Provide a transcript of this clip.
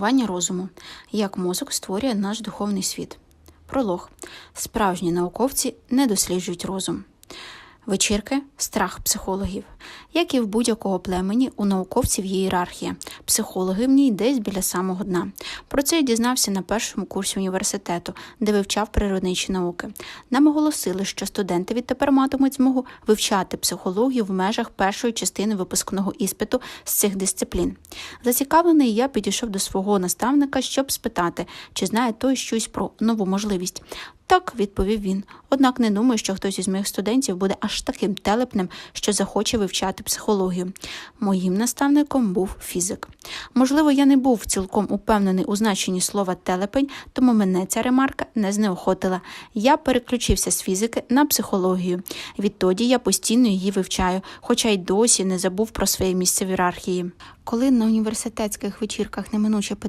Тренування розуму. Як мозок створює наш духовний світ. Пролог. Справжні науковці не досліджують розум. Вечірки страх психологів. Як і в будь-якого племені, у науковців є ієрархія. Психологи в ній десь біля самого дна. Про це я дізнався на першому курсі університету, де вивчав природничі науки. Нам оголосили, що студенти відтепер матимуть змогу вивчати психологію в межах першої частини випускного іспиту з цих дисциплін. Зацікавлений, я підійшов до свого наставника, щоб спитати, чи знає той щось про нову можливість. Так, відповів він. Однак не думаю, що хтось із моїх студентів буде аж таким телепним, що захоче вивчати психологію. Моїм наставником був фізик. Можливо, я не був цілком упевнений у значенні слова телепень, тому мене ця ремарка не знеохотила. Я переключився з фізики на психологію. Відтоді я постійно її вивчаю, хоча й досі не забув про своє місце в ієрархії. Коли на університетських вечірках неминуче